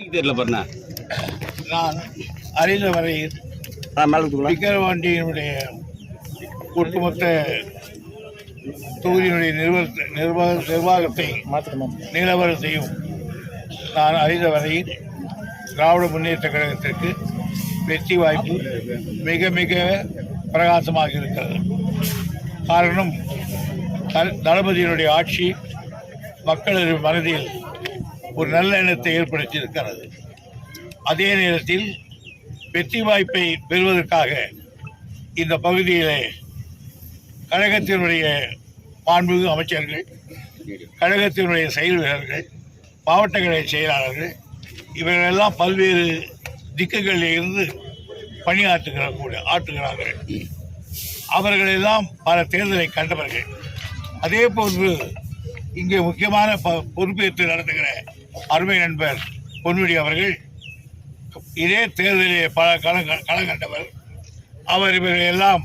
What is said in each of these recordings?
தெரியல பாருண்ணா. நான் அறிந்த வரையில் விக்கிரவாண்டியினுடைய ஒட்டுமொத்த தொகுதியினுடைய நிர்வாக நிர்வாக நிர்வாகத்தை நிலவரத்தையும் நான் அறிந்த வரையில் திராவிட முன்னேற்ற கழகத்திற்கு வெற்றி வாய்ப்பு மிக மிக பிரகாசமாக இருக்கிறது. காரணம் த- தளபதியினுடைய ஆட்சி மக்களது மனதில் ஒரு நல்ல எண்ணத்தை ஏற்படுத்தி இருக்கிறது அதே நேரத்தில் வெற்றி வாய்ப்பை பெறுவதற்காக இந்த பகுதியிலே கழகத்தினுடைய மாண்புமிகு அமைச்சர்கள் கழகத்தினுடைய செயல் வீரர்கள் மாவட்ட கழக செயலாளர்கள் இவர்களெல்லாம் பல்வேறு திக்குகளில் இருந்து பணியாற்றுகிற கூட ஆற்றுகிறார்கள். அவர்களெல்லாம் பல தேர்தலை கண்டவர்கள். அதே போன்று இங்கே முக்கியமான ப- பொறுப்பேற்று நடத்துகிற அருமை நண்பர் பொன்முடி அவர்கள் இதே தேர்தலிலே பல களம் களம் கண்டவர் அவர் இவரை எல்லாம்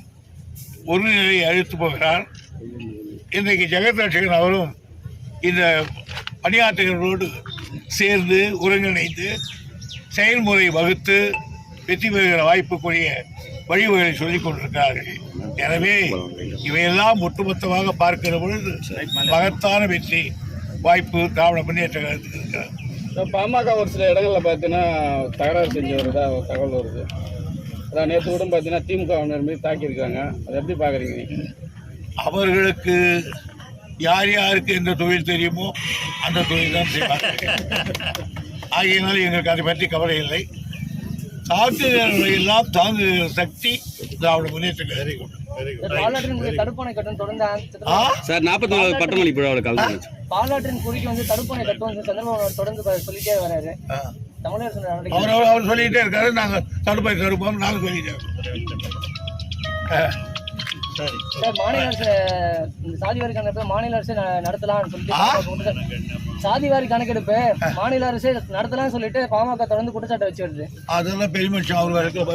அழித்து போகிறார். இன்றைக்கு ஜெகத்ரட்சகன் அவரும் இந்த பணியாற்றுகிறவரோடு சேர்ந்து ஒருங்கிணைந்து செயல்முறை வகுத்து வெற்றி பெறுகிற வாய்ப்புக்குரிய வழிவகைகளை சொல்லிக் கொண்டிருக்கிறார்கள். எனவே இவையெல்லாம் ஒட்டுமொத்தமாக பார்க்கிற பொழுது மகத்தான வெற்றி. வாய்ப்பு திராவிட முன்னேற்ற கழகத்துக்கு இருக்கிறது இப்ப பாமக ஒரு சில இடங்கள்ல பார்த்தீங்கன்னா தகராறு செஞ்சு வருதா ஒரு தகவல் வருது. அதான் நேற்று கூட பார்த்தீங்கன்னா திமுகவினர் மீது தாக்கியிருக்காங்க. அதை எப்படி பார்க்குறீங்க அவர்களுக்கு யார் யாருக்கு எந்த தொழில் தெரியுமோ அந்த தொழில் தான் செய்வார்கள் ஆகையினால் எங்களுக்கு அதை பற்றி கவலை இல்லை. தாக்குதல்களை எல்லாம் தாங்குகிற சக்தி திராவிட முன்னேற்ற தொடர்ந்து ஆ சார் நாற்பத்தி நாலு பட்டமளி விழாவில் கலந்து பாலாற்றின் குறுக்கே வந்து தடுப்பணை கட்டும் வந்து சந்திரபாபு தொடர்ந்து சொல்லிட்டே வராரு. அவர் அவர் அவர் சொல்லிக்கிட்டே இருக்காரு. நாங்கள் தடுப்பை தடுப்போம் நாங்கள் சொல்லிட்டே இருக்கோம். சரி சார். மாநில அரசு இந்த சாதி வாரி கணக்கெடுப்பு மாநில அரசு நடத்தலாம்னு சொல்லிட்டு ஆ? பாமக குற்றச்சாட்டு- சாதி வாரி கணக்கெடுப்பு மாநில அரசே நடத்தலாம்னு சொல்லிட்டு பாமக தொடர்ந்து குற்றச்சாட்டு வச்சு வருது அதெல்லாம் பெரிய மனுஷன் அவர் வரைக்கும்